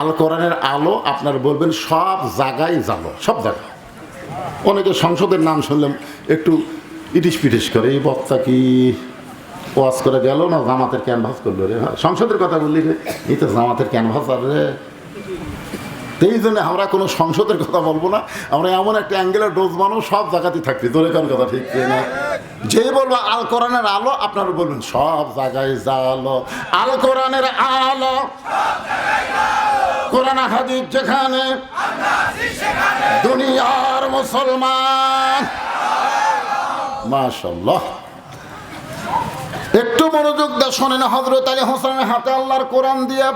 আল কোরআনের আলো আপনার বলবেন সব জায়গায় জালো সব জায়গায়। অনেকে সংসদের নাম শুনলাম একটু ইটিস পিটিস করে এই বক্তা কি ওয়াজ করে গেল না জামাতের ক্যানভাস করল রে? হ্যাঁ, সংসদের কথা বললি রে এই তো জামাতের ক্যানভাস আর রে। এই জন্য আমরা কোনো সংসদের কথা বলব না। আমরা এমন একটা অ্যাঙ্গেলের ডোজ বানো সব জায়গাতেই থাকবি। তোর এখান কথা ঠিক না যে বলব আল কোরআনের আলো, আপনারা বলবেন সব জায়গায় জালো। আল কোরআনের আলো, কোরআন হাদিস যেখানে, দুনিয়ার মুসলমান। মাশাল্লাহ একটু মনোযোগ দিয়ে শোনেন হজরত আলী হোসেনের হাতে আল্লাহর কোরআন দিয়ে।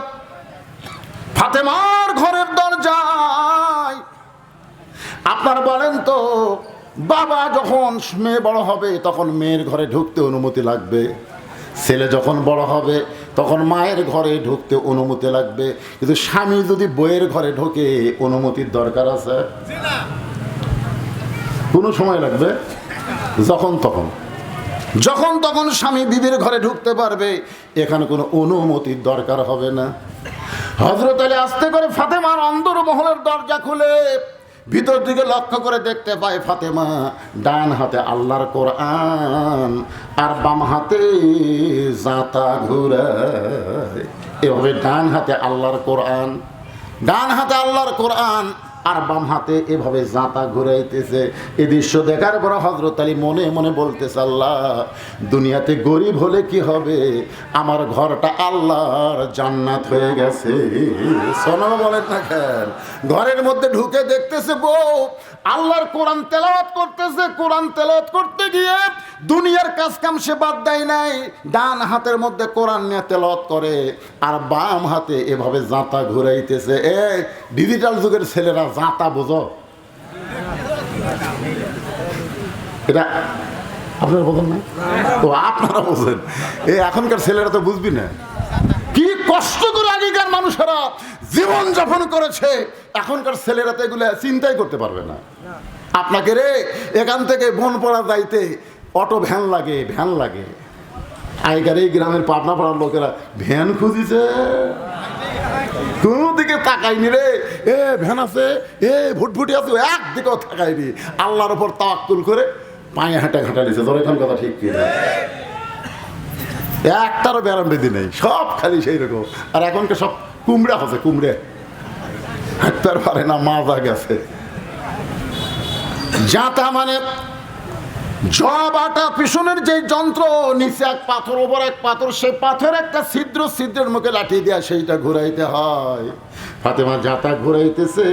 ফাতেমার ঘরের দরজায়। আপনার বলেন তো, বাবা যখন মেয়ে বড় হবে, তখন মেয়ের ঘরে ঢুকতে অনুমতি লাগবে? ছেলে যখন বড় হবে, তখন মায়ের ঘরে ঢুকতে অনুমতি লাগবে? কিন্তু স্বামী যদি বইয়ের ঘরে ঢোকে, অনুমতির দরকার আছে? কোনো সময় লাগবে? যখন তখন। যখন তখন স্বামী বিবির ঘরে ঢুকতে পারবে, এখানে কোনো অনুমতির দরকার হবে না। হজরত আলী আস্তে করে ফাতেমার অন্দর মহলের দরজা খুলে ভিতর দিকে লক্ষ্য করে দেখতে পায় ফাতেমা ডান হাতে আল্লাহর কোরআন আর বাম হাতে জাতা ঘুরায় এভাবে ডান হাতে আল্লাহর কোরআন, ডান হাতে আল্লাহর কোরআন আর বাম হাতে এভাবে জাঁতা ঘুরাইতেছে। এ দৃশ্য দেখার পর হজরত আলী মনে মনে বলতেছে, আল্লাহ, দুনিয়াতে গরিব হলে কি হবে? আমার ঘরটা আল্লাহর জান্নাত হয়ে গেছে। সোনা বলেন না ঘরের মধ্যে ঢুকে দেখতেছে বউ, আল্লাহর কোরআন তেলাওয়াত করতেছে। কোরআন তেলাওয়াত করতে গিয়ে দুনিয়ার কাজ কাম সে বাদ দেয় নাই, ডান হাতের মধ্যে কোরআন নিয়ে তেলাওয়াত করে, আর বাম হাতে এভাবে জাঁতা ঘুরাইতেছে। এ ডিজিটাল যুগের ছেলেরা জাঁতা বোঝো। এটা আপনারা বোঝেন না? ও, আপনারা বোঝেন। এই এখনকার ছেলেরা তো বুঝবি না। কি কষ্ট করে আগেকার মানুষেরা জীবন যাপন করেছে। এখনকার ছেলেরা তো এগুলো চিন্তাই করতে পারবে না। আপনাকে রে, এখান থেকে বন পড়া যাইতে অটো ভ্যান লাগে ভ্যান লাগে। আগেকার এই গ্রামের পাবনা পাড়ার লোকেরা ভ্যান খুঁজিছে। কোনো দিকে তাকাইনি রে। এ, ভ্যান আছে, এ, ভুটভুটি আছে একদিকেও তাকাইনি আল্লাহর ওপর তাওয়াক্কুল করে পায়ে হাঁটা ঘাটা নিছে। তোর এখন কথা ঠিক কি একটারও ব্যারাম বেদি নেই। সব খালি সেই রকম। আর এখনকার সব কুমড়া হচ্ছে কুমড়ে। হাঁটতে পারে না মাজা গেছে জাতা মানে জব আটা পিছনের যে যন্ত্র, নিচে এক পাথর, ওপর এক পাথর সেই পাথর একটা ছিদ্র ছিদ্রের মুখে লাঠি দেয়া সেইটা ঘুরাইতে হয়। ফাতেমা জাতা ঘুরাইতেছে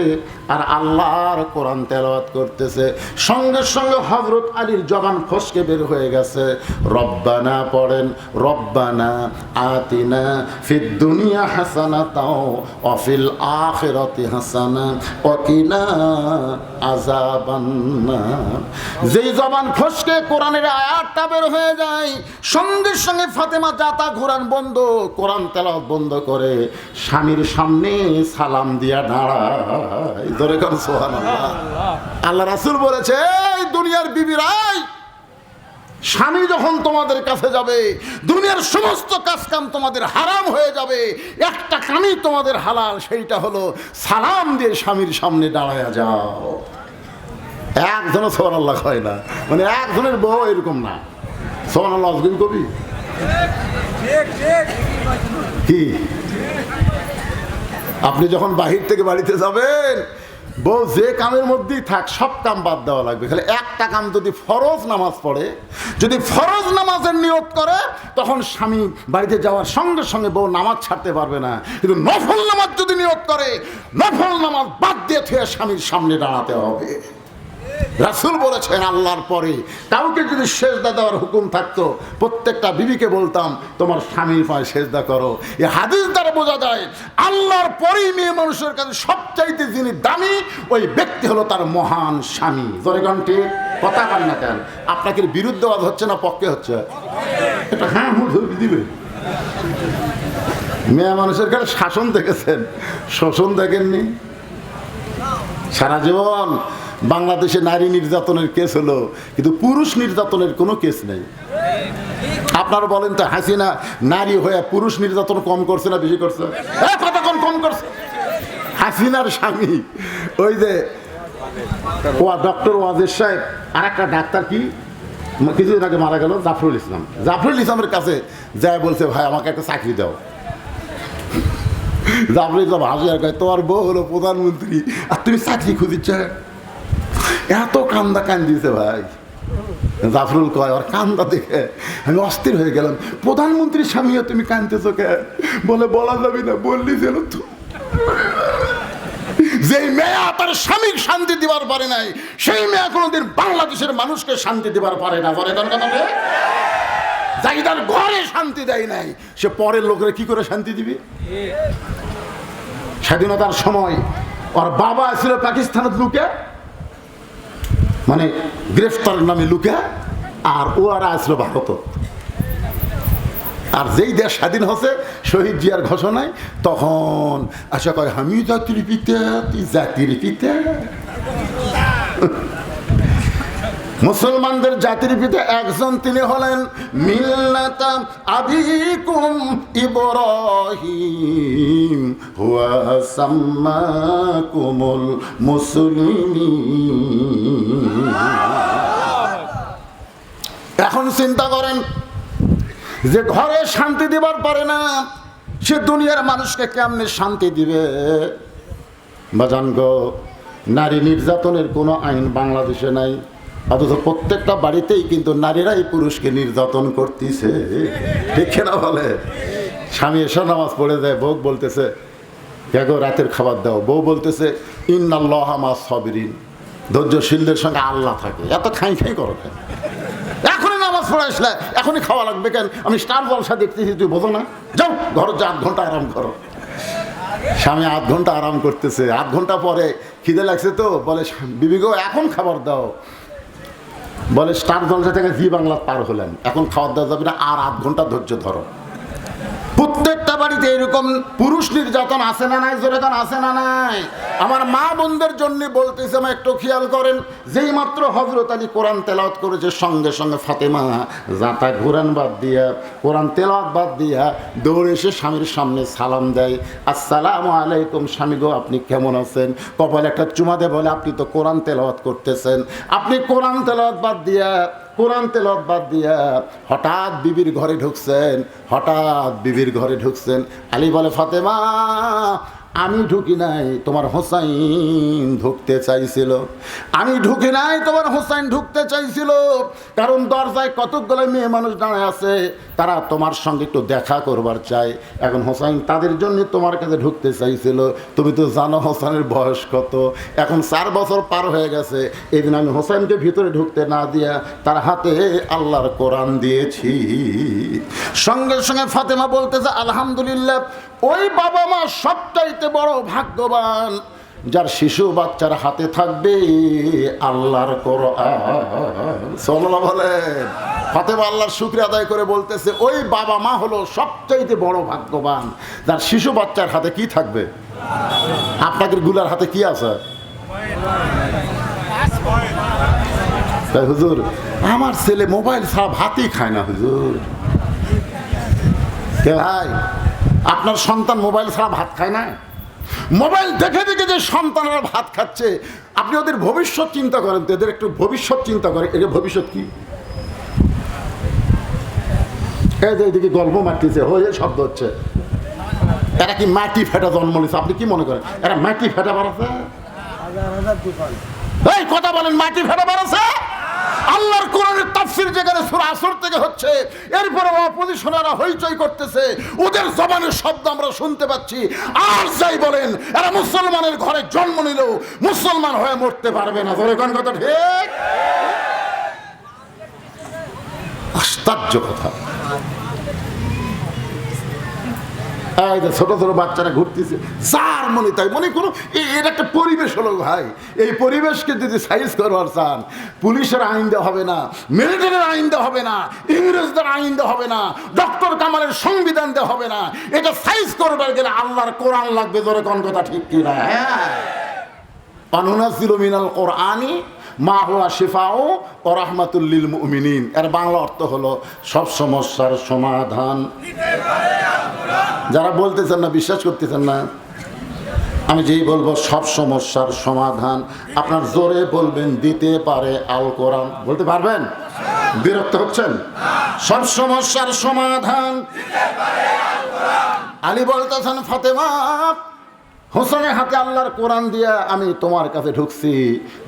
আর আল্লাহর কোরআন তেলাওয়াত করতেছে। সঙ্গে সঙ্গে হজরত আলীর জবান ফসকে বের হয়ে গেছে। রব্বানা পড়েন, রব্বানা আতিনা ফিদ দুনিয়া হাসানা তাও অফিল আখেরাতি হাসানা অকিনা আজাবান্না যেই জবান ফসকে কোরআনের আয়াতটা বের হয়ে যায়। সঙ্গে সঙ্গে ফাতেমা জাতা ঘোরান বন্ধ, কোরআন তেলাওয়াত বন্ধ করে স্বামীর সামনে সালাম দিয়া দাঁড়ায়। ধরে কর আল্লাহ রাসুল বলেছে, এই দুনিয়ার বিবিরাই স্বামী যখন তোমাদের কাছে যাবে, দুনিয়ার সমস্ত কাজ কাম তোমাদের হারাম হয়ে যাবে। একটা কামই তোমাদের হালাল, সেইটা হলো সালাম দিয়ে স্বামীর সামনে দাঁড়ায়া যাও। একজনও সোহান আল্লাহ হয় না। মানে একজনের বউ এরকম না। সোহান আল্লাহ আজগুল কবি কি? আপনি যখন বাহির থেকে বাড়িতে যাবেন, বউ যে কামের মধ্যেই থাক, সব কাম বাদ দেওয়া লাগবে। খালি একটা কাম যদি ফরজ নামাজ পড়ে, যদি ফরজ নামাজের নিয়ত করে, তখন স্বামী বাড়িতে যাওয়ার সঙ্গে সঙ্গে বউ নামাজ ছাড়তে পারবে না। কিন্তু নফল নামাজ যদি নিয়ত করে, নফল নামাজ বাদ দিয়ে থেকে স্বামীর সামনে দাঁড়াতে হবে। রাসুল বলেছেন আল্লাহর পরে। কাউকে যদি সেজদা দেওয়ার হুকুম থাকতো, প্রত্যেকটা বিবিকে বলতাম, তোমার স্বামীর পায়ে সেজদা করো। এ হাদিস দ্বারা বোঝা যায়, আল্লাহর পরেই মেয়ে মানুষের কাছে সবচাইতে যিনি দামি, ওই ব্যক্তি হলো তার মহান স্বামী। জয়গণটি কথা কান না কেন? আপনাকে বিরুদ্ধবাদ হচ্ছে না পক্ষে হচ্ছে? এটা হ্যাঁ দিবে। মেয়ে মানুষের কাছে শাসন দেখেছেন? শোষণ দেখেননি? সারা জীবন বাংলাদেশে নারী নির্যাতনের কেস হলো, কিন্তু পুরুষ নির্যাতনের কোনো কেস নেই। আপনারা বলেন তো, হাসিনা নারী হয়ে পুরুষ নির্যাতন কম করছে না বেশি করছে? কতক্ষণ কম করছে? হাসিনার স্বামী, ওই যে ও ডক্টর ওয়াজের সাহেব আর একটা ডাক্তার কি? কিছুদিন আগে মারা গেল, জাফরুল ইসলাম। জাফরুল ইসলামের কাছে যায় বলছে, ভাই, আমাকে একটা চাকরি দাও। জাফরুল ইসলাম হাসি আর তোমার বউ হলো প্রধানমন্ত্রী, আর তুমি চাকরি খুঁজিচ্ছ এত কান্দা কান্দিছে ভাই। জাফরুল কয়, ওর কান্দা দেখে আমি অস্থির হয়ে গেলাম। প্রধানমন্ত্রীর স্বামীও তুমি কান্দতেছো কে? বলে, বলা যাবে না, বললি যেন যেই মেয়া তার স্বামীর শান্তি দিবার পারে নাই, সেই মেয়া কোনোদিন বাংলাদেশের মানুষকে শান্তি দিবার পারে না। করে তার কথা তার ঘরে শান্তি দেয় নাই, সে পরের লোকের কি করে শান্তি দিবে? স্বাধীনতার সময় ওর বাবা ছিল পাকিস্তানের লুকে মানে গ্রেফতার নামে লুকা আর ও আর আসলো ভারত। আর যেই দেশ স্বাধীন হচ্ছে শহীদ জিয়ার ঘোষণায়, তখন আশা করে আমি জাতির পিতা তুই জাতির পিতা। মুসলমানদের জাতির পিতা একজন তিনি হলেন আবিকুম ইব্রাহিম, হুয়া এখন চিন্তা করেন যে ঘরে শান্তি দিবার পারে না, সে দুনিয়ার মানুষকে কেমনে শান্তি দিবে? বাজান গো, নারী নির্যাতনের কোনো আইন বাংলাদেশে নাই। অথচ প্রত্যেকটা বাড়িতেই কিন্তু নারীরাই পুরুষকে নির্যাতন করতেছে। ঠিক না বলে? স্বামী এসে নামাজ পড়ে যায়, বউ বলতেছে দেখো রাতের খাবার দাও। বউ বলতেছে, ইন্নাল্লাহ মা সবিরিন। ধৈর্যশীলদের সঙ্গে আল্লাহ থাকে। এত খাই খাই করো কেন? এখনই নামাজ পড়ে আসলে, এখনই খাওয়া লাগবে কেন? আমি স্টার জলসা দেখতেছি তুই বোঝো না? যাও ঘর যা আধ ঘণ্টা আরাম করো। স্বামী আধ ঘণ্টা আরাম করতেছে। আধ ঘণ্টা পরে খিদে লাগছে তো? বলে বিবি গো, এখন খাবার দাও। বলে স্টার জলসা থেকে জি বাংলা পার হলেন। এখন খাওয়া দাওয়া যাবে না আর আধ ঘণ্টা ধৈর্য ধরো। বাড়িতে এরকম পুরুষ নির্যাতন আছে না নাই জোরে আছে না নাই? আমার মা বোনদের জন্য বলতেছে আমার একটু খেয়াল করেন, যেই মাত্র হজরত আলী কোরআন তেলাওয়াত করেছে, সঙ্গে সঙ্গে ফাতেমা, যাতা কোরআন বাদ দিয়া, কোরআন তেলাওয়াত বাদ দিয়া দৌড়ে এসে স্বামীর সামনে সালাম দেয়। আসসালাম আলাইকুম স্বামী গো, আপনি কেমন আছেন? কপালে একটা চুমা দেয়, বলে, আপনি তো কোরআন তেলাওয়াত করতেছেন। আপনি কোরআন তেলাওয়াত বাদ দিয়া কোরআন তেলত বাদ দিয়া হঠাৎ বিবির ঘরে ঢুকছেন, হঠাৎ বিবির ঘরে ঢুকছেন। আলী বলে, ফাতেমা আমি ঢুকি নাই, তোমার হোসাইন ঢুকতে চাইছিল। আমি ঢুকি নাই, তোমার হোসাইন ঢুকতে চাইছিল। কারণ দরজায় কতকগুলো মেয়ে মানুষ দাঁড়ায় আছে, তারা তোমার সঙ্গে একটু দেখা করবার চায়। এখন হোসাইন তাদের জন্য তোমার কাছে ঢুকতে চাইছিল। তুমি তো জানো হোসাইনের বয়স কত। এখন চার বছর পার হয়ে গেছে। এই দিন আমি হোসাইনকে ভিতরে ঢুকতে না দিয়া তার হাতে আল্লাহর কোরআন দিয়েছি। সঙ্গে সঙ্গে ফাতেমা বলতেছে, আলহামদুলিল্লাহ ওই বাবা মা সবচাইতে বড় ভাগ্যবান, যার শিশু বাচ্চার হাতে থাকবে আল্লাহর কোরআন। বলেন। ফাতেমা আল্লাহর শুক্রিয়া আদায় করে বলতেছে, ওই বাবা মা হলো সবচাইতে বড় ভাগ্যবান, যার শিশু বাচ্চার হাতে কি থাকবে? আপনাদেরগুলার হাতে কি আছে? তাই হুজুর, আমার ছেলে মোবাইল ছাড়া ভাতই খায় না হুজুর। কে ভাই? আপনার সন্তান মোবাইল ছাড়া ভাত খায় না? মোবাইল দেখে দেখে যে সন্তানরা ভাত খাচ্ছে আপনি ওদের ভবিষ্যৎ চিন্তা করেন তো এদের একটু ভবিষ্যৎ চিন্তা করেন এদের ভবিষ্যৎ কি? এদিকে গল্প মারতেছে হয়ে শব্দ হচ্ছে। এরা কি মাটি ফেটা জন্ম নিছে আপনি কি মনে করেন? এরা মাটি ফেটা বাড়াছে এই কথা বলেন মাটি ফেটা বাড়াছে আল্লাহর কোরআনের তাফসির যেখানে সুর আসর থেকে হচ্ছে, এরপরে অপোজিশনারা হইচই করতেছে, ওদের জবানের শব্দ আমরা শুনতে পাচ্ছি। আর যাই বলেন, এরা মুসলমানের ঘরে জন্ম নিলেও মুসলমান হয়ে মরতে পারবে না। ধরে কথা ঠিক? আশ্চর্য কথা। এই যে ছোট ছোট বাচ্চারা ঘুরতেছে যার মনে তাই মনে কোনো এর একটা পরিবেশ হলো ভাই। এই পরিবেশকে যদি সাইজ করবার চান পুলিশের আইন দেওয়া হবে না মিলিটারির আইন দেওয়া হবে না ইংরেজদের আইন দেওয়া হবে না ডক্টর কামালের সংবিধান দেওয়া হবে না। এটা সাইজ করবার গেলে আল্লাহর কোরআন লাগবে ধরে কোন কথা ঠিক কিনা? হ্যাঁ। অনুনাজিল মিনাল কোরআনি মা হুয়া শিফাও ও রাহমাতুল্লিল মুমিনিন। এর বাংলা অর্থ হলো, সব সমস্যার সমাধান। যারা বলতেছেন না, বিশ্বাস করতেছেন না, আমি যেই বলব, সব সমস্যার সমাধান। আপনার জোরে বলবেন, দিতে পারে আল কোরআন। বলতে পারবেন? বিরক্ত হচ্ছেন? সব সমস্যার সমাধান। আলী বলতেছেন, ফাতেমা হোসেনের হাতে আল্লাহর কোরআন দিয়া আমি তোমার কাছে ঢুকছি।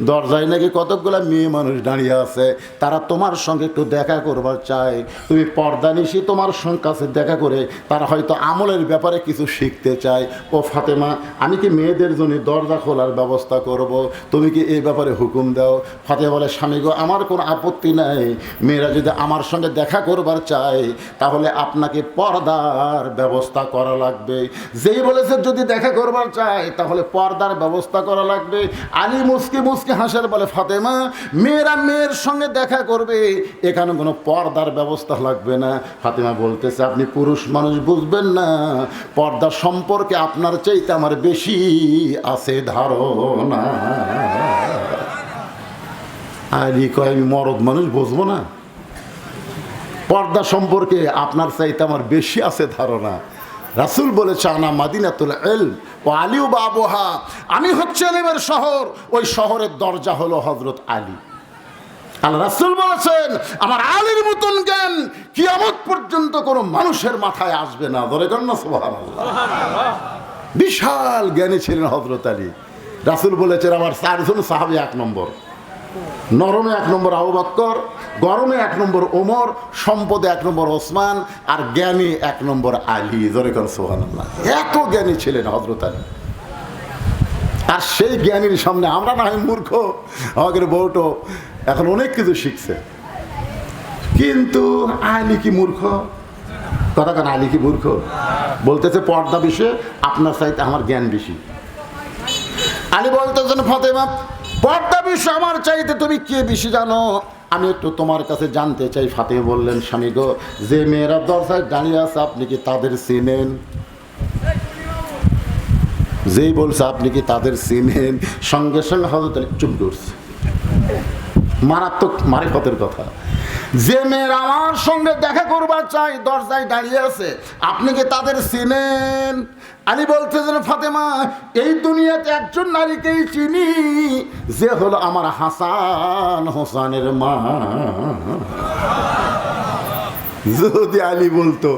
দরজায় নাকি কতকগুলো মেয়ে মানুষ দাঁড়িয়ে আছে, তারা তোমার সঙ্গে একটু দেখা করবার চায়। তুমি পর্দা নিশি তোমার কাছে দেখা করে তারা হয়তো আমলের ব্যাপারে কিছু শিখতে চায়। ও ফাতেমা, আমি কি মেয়েদের জন্য দরজা খোলার ব্যবস্থা করব? তুমি কি এই ব্যাপারে হুকুম দাও? ফাতেমা বলে, স্বামী গো, আমার কোনো আপত্তি নাই। মেয়েরা যদি আমার সঙ্গে দেখা করবার চায়, তাহলে আপনাকে পর্দার ব্যবস্থা করা লাগবে। যেই বলেছে, যদি দেখা করবার চায় তাহলে পর্দার ব্যবস্থা করা লাগবে। আলী মুসকে মুসকে হাসার বলে, ফাতেমা, মেয়েরা মেয়ের সঙ্গে দেখা করবে, এখানে কোনো পর্দার ব্যবস্থা লাগবে না। ফাতেমা বলতেছে, আপনি পুরুষ মানুষ বুঝবেন না, পর্দা সম্পর্কে আপনার চাইতে আমার বেশি আছে ধারণা। আলী কয়, আমি মরদ মানুষ বুঝব না। পর্দা সম্পর্কে আপনার চাইতে আমার বেশি আছে ধারণা। রাসুল বলেছে, আনা মাদিনাতুল এল ও আলিউ বাবুহা। আমি হচ্ছে এলিমের শহর। ওই শহরের দরজা হলো হজরত আলী। আল্লাহ রাসুল বলেছেন, আমার আলীর মতন জ্ঞান কিয়ামত পর্যন্ত কোনো মানুষের মাথায় আসবে না। ধরে না। বিশাল জ্ঞানী ছিলেন হজরত আলী। রাসুল বলেছেন, আমার চারজন সাহাবি এক নম্বর। নরমে এক নম্বর আবু বক্কর, গরমে এক নম্বর ওমর, সম্পদে এক নম্বর ওসমান, আর জ্ঞানী এক নম্বর আলী। জরেকন সোহানাল্লাহ এত জ্ঞানী ছিলেন হজরত আলী। আর সেই জ্ঞানীর সামনে আমরা না হয় মূর্খ, আমাদের বউটো এখন অনেক কিছু শিখছে। কিন্তু আলী কি মূর্খ? কথা কেন, আলী কি মূর্খ? বলতেছে, পর্দা বিষয়ে আপনার চাইতে আমার জ্ঞান বেশি। আলী বলতেছেন, ফতেমা পর্দা বিষয় আমার চাইতে, তুমি কে বেশি জানো? আমি একটু তোমার কাছে জানতে চাই ফাতে বললেন, স্বামী গো, যে মেয়েরা দরজায় দাঁড়িয়ে আছে, আপনি কি তাদের চিনেন? যেই বলছে, আপনি কি তাদের চিনেন? সঙ্গে সঙ্গে হজরত চুপ করছে। মারাত্মক মারিফতের কথা। যে মেয়েরা আমার সঙ্গে দেখা করবার চাই দরজায় দাঁড়িয়ে আছে, আপনি কি তাদের চিনেন? আলী বলতেছেন ফাতেমা, এই দুনিয়াতে একজন নারীকেই চিনি, যে হলো আমার হাসান হোসানের মা। যদি আলী বলতো,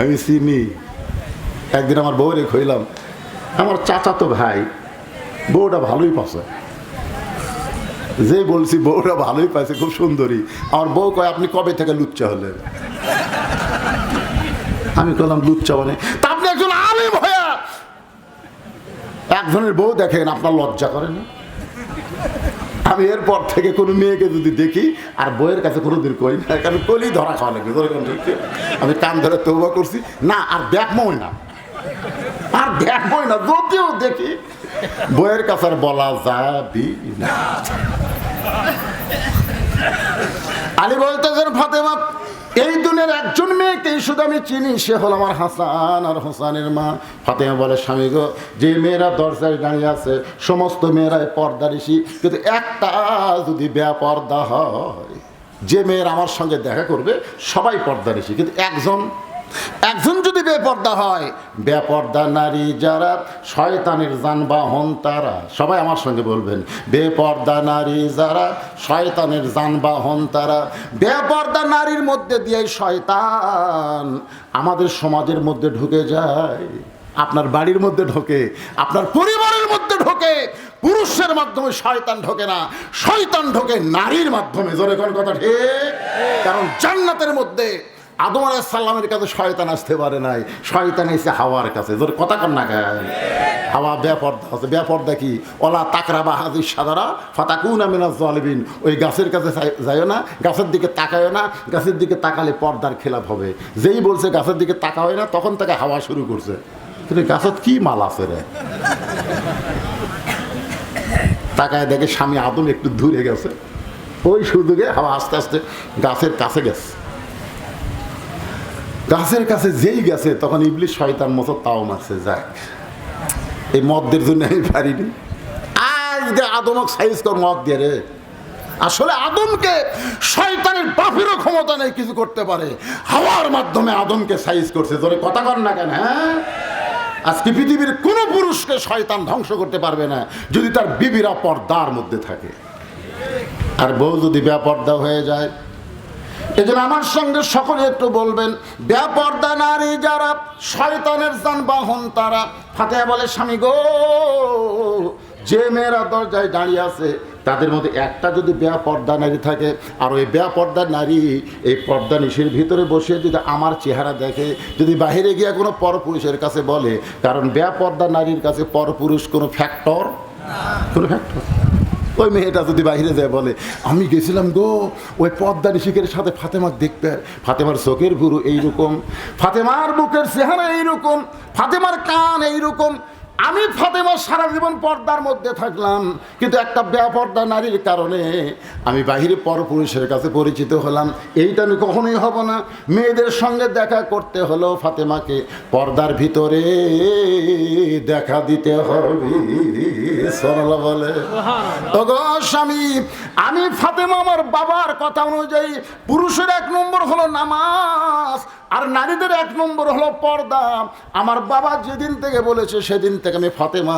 আমি চিনি। একদিন আমার বউরে খইলাম আমার চাচাতো ভাই, বউটা ভালোই পাশে যে বলছি, বউটা ভালোই পাইছে, খুব সুন্দরী। আমার বউ কয়, আপনি কবে থেকে লুচ্চা হলেন? আমি কলাম লুচ্চা মানে তা আপনি একজন আলিম হয়ে একজনের বউ দেখেন আপনার লজ্জা করেন না? আমি এরপর থেকে কোনো মেয়েকে যদি দেখি, আর বইয়ের কাছে কোনো দিন কই না, কারণ কলি ধরা খাওয়া লাগবে আমি কান ধরে তৌবা করছি। না, আর দেখমই না আর দেখবই না যদিও দেখি বইয়ের কাছে আর বলা যাবি না। আলী বলতেছেন, ফাতেমা এই দুনের একজন মেয়েকেই শুধু আমি চিনি, সে হলো আমার হাসান আর হোসানের মা। ফাতেমা বলে, স্বামী গো, যে মেয়েরা দরজায় দাঁড়িয়ে আছে, সমস্ত মেয়েরাই পর্দা ঋষি। কিন্তু একটা যদি বেপর্দা হয়, যে মেয়ের আমার সঙ্গে দেখা করবে, সবাই পর্দা ঋষি। কিন্তু একজন একজন যদি বেপর্দা হয়, বেপর্দা নারী যারা শয়তানের যানবাহন তারা। সবাই আমার সঙ্গে বলবেন, বেপর্দা নারী যারা শয়তানের যানবাহন তারা, বেপর্দা নারীর মধ্যে দিয়ে শয়তান আমাদের সমাজের মধ্যে ঢুকে যায়। আপনার বাড়ির মধ্যে ঢোকে, আপনার পরিবারের মধ্যে ঢোকে, পুরুষের মাধ্যমে শয়তান ঢোকে না, শয়তান ঢোকে নারীর মাধ্যমে। জোরে কোন কথা ঠিক? কারণ জান্নাতের মধ্যে আদম আলাইসাল্লামের কাছে শয়তান আসতে পারে নাই। শয়তান এসে হাওয়ার কাছে। জোরে কথা কর না হাওয়া ব্যাপর্দা আছে। ব্যাপর্দা কি? ওলা তাকরা বা হাজি সাদারা ফাতাকুন আমিনা জলবিন ওই গাছের কাছে যাই- যাইও না, গাছের দিকে তাকায়ও না, গাছের দিকে তাকালে পর্দার খেলাপ হবে। যেই বলছে গাছের দিকে তাকা হয় না, তখন তাকে হাওয়া শুরু করছে। কিন্তু গাছত কি মাল আছে রে? তাকায় দেখে স্বামী আদম একটু দূরে গেছে। ওই সুযোগে হাওয়া আস্তে আস্তে গাছের কাছে গেছে। গাছের কাছে যেই গেছে, তখন ইবলিশ শয়তান মতো তাও মারছে, যাক। এই মদদের জন্য আমি পারিনি। আজকে আদমক সাইজ কর মদ দিয়ে রে। আসলে আদমকে শয়তানের বাপেরও ক্ষমতা নেই কিছু করতে পারে। হাওয়ার মাধ্যমে আদমকে সাইজ করছে। তোরে কথা কর না কেন হ্যাঁ? আজকে পৃথিবীর কোনো পুরুষকে শয়তান ধ্বংস করতে পারবে না, যদি তার বিবিরা পর্দার মধ্যে থাকে। আর বউ যদি বেপর্দা হয়ে যায় এজন্য আমার সঙ্গে সকলে একটু বলবেন ব্যাপর্দা নারী যারা, শয়তানের যানবাহন তারা। ফাতে বলে, স্বামী গো, যে মেয়েরা দরজায় দাঁড়িয়ে আছে, তাদের মধ্যে একটা যদি বেয়া পর্দা নারী থাকে, আর ওই বেপর্দা নারী এই পর্দা নিশির ভিতরে বসে যদি আমার চেহারা দেখে, যদি বাইরে গিয়ে কোনো পরপুরুষের কাছে বলে, কারণ বেপর্দা নারীর কাছে পরপুরুষ কোনো ফ্যাক্টর কোনো ফ্যাক্টর ওই মেয়েটা যদি বাইরে যায় বলে, আমি গেছিলাম গো, ওই পদ্মা নিশিকের সাথে ফাতেমার দেখতে। ফাতেমার চোখের গুরু এইরকম, ফাতেমার বুকের চেহারা এইরকম, ফাতেমার কান এইরকম। আমি ফাতেমা সারা জীবন পর্দার মধ্যে থাকলাম কিন্তু একটা বেপর্দা নারীর কারণে আমি বাহিরে পরপুরুষের কাছে পরিচিত হলাম। এইটা আমি কখনোই হব না। মেয়েদের সঙ্গে দেখা করতে হলো ফাতেমাকে পর্দার ভিতরে দেখা দিতে হবে সরলা বলে। স্বামী আমি ফাতেমা আমার বাবার কথা অনুযায়ী পুরুষের এক নম্বর হলো নামাজ আর নারীদের এক নম্বর হলো পর্দা। আমার বাবা যেদিন থেকে বলেছে সেদিন থেকে আমি ফাতেমা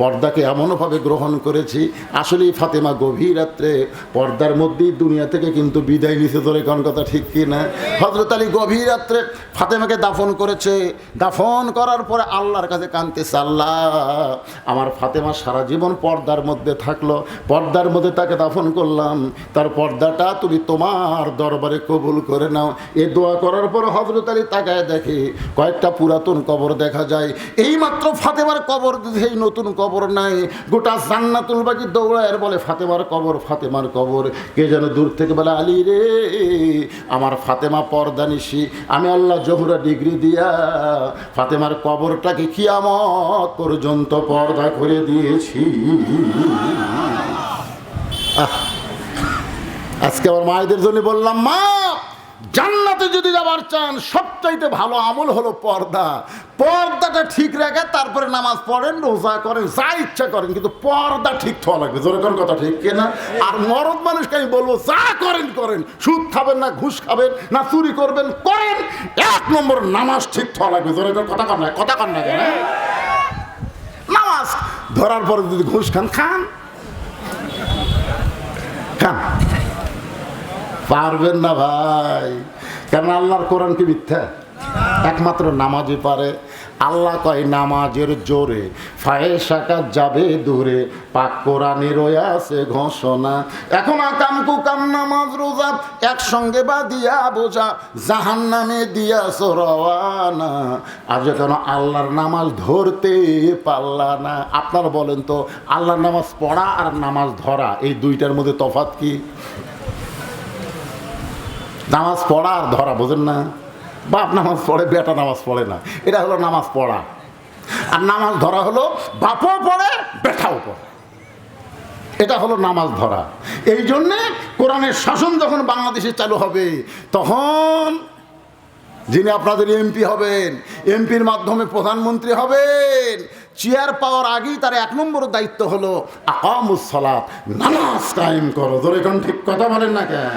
পর্দাকে এমনভাবে গ্রহণ করেছি। আসলেই ফাতেমা গভীর রাত্রে পর্দার মধ্যেই দুনিয়া থেকে কিন্তু বিদায় নিতে ধরে কোন কথা ঠিক কি না? হজরত আলী গভীর রাত্রে ফাতেমাকে দাফন করেছে। দাফন করার পরে আল্লাহর কাছে কানতেছে আল্লাহ, আমার ফাতেমা সারা জীবন পর্দার মধ্যে থাকল। পর্দার মধ্যে তাকে দাফন করলাম। তার পর্দাটা তুমি তোমার দরবারে কবুল করে নাও। এ দোয়া করার পর হজরত আলী তাকায় দেখে, কয়েকটা পুরাতন কবর দেখা যায়। এইমাত্র ফাতেমার কবর সেই নতুন কবর নাই, গোটা জান্নাতুল বাকি দৌড়ায় বলে, ফাতেমার কবর ফাতেমার কবর, কে যেন দূর থেকে বলে, আলী রে, আমার ফাতেমা পর্দা নিশি, আমি আল্লাহ জহুরা ডিগ্রি দিয়া ফাতেমার কবরটাকে কিয়ামত পর্যন্ত পর্দা করে দিয়েছি। আজকে আমার মায়েদের জন্য বললাম, মা জান্নাতে যদি যাবার চান, সবচাইতে ভালো আমল হলো পর্দা। পর্দাটা ঠিক রেখে তারপরে নামাজ পড়েন, রোজা করেন, যা ইচ্ছা করেন, কিন্তু পর্দা ঠিক থাকা লাগবে। জোরে কোন কথা ঠিক কিনা আর মরদ মানুষকে আমি বলব, যা করেন করেন। সুদ খাবেন না, ঘুষ খাবেন না, চুরি করবেন, করেন। এক নম্বর নামাজ ঠিক থাকা লাগবে। জোরে কোন কথা কর না, কথা কর না কেন? নামাজ ধরার পরে যদি ঘুষ খান খান। পারবেন না ভাই। কারণ আল্লাহর কোরআন কি মিথ্যা? একমাত্র নামাজই পারে। আল্লাহ কয়, নামাজের জোরে ফায়ে সাকাত যাবে দূরে। পাক কোরআনের আছে ঘোষণা। এখন আকাম কুকাম নামাজ রোজা একসঙ্গে বা দিয়া বোঝা। জাহান নামে দিয়া রওয়ানা। আর যখন আল্লাহর নামাজ ধরতে পারলা না। আপনারা বলেন তো, আল্লাহর নামাজ পড়া আর নামাজ ধরা, এই দুইটার মধ্যে তফাৎ কি? নামাজ পড়া আর ধরা, বোঝেন না? বাপ নামাজ পড়ে, বেটা নামাজ পড়ে না। এটা হলো নামাজ পড়া। আর নামাজ ধরা হলো, বাপও পড়ে, বেটাও পড়ে। এটা হলো নামাজ ধরা। এই জন্যে কোরআনের শাসন যখন বাংলাদেশে চালু হবে, তখন যিনি আপনাদের এমপি হবেন, এমপির মাধ্যমে প্রধানমন্ত্রী হবেন চেয়ার পাওয়ার আগেই তার এক নম্বর দায়িত্ব হলো আকামুসলাত নামাজ কায়েম করো। ধরে কোন ঠিক কথা বলেন না কেন?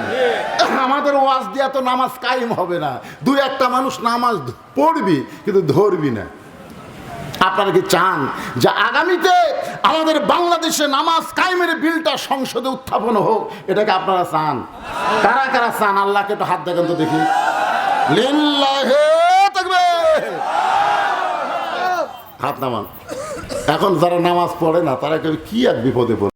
আমাদের ওয়াজ দিয়া তো নামাজ কায়েম হবে না। দু একটা মানুষ নামাজ পড়বি, কিন্তু ধরবি না। আপনারা কি চান যে আগামীতে আমাদের বাংলাদেশে নামাজ কায়েমের বিলটা সংসদে উত্থাপন হোক? এটাকে আপনারা চান? কারা কারা চান? আল্লাহকে একটু হাত দেখেন তো দেখি। লিল্লাহে হাত নামান। এখন যারা নামাজ পড়ে না তারা কি এক বিপদে পড়ে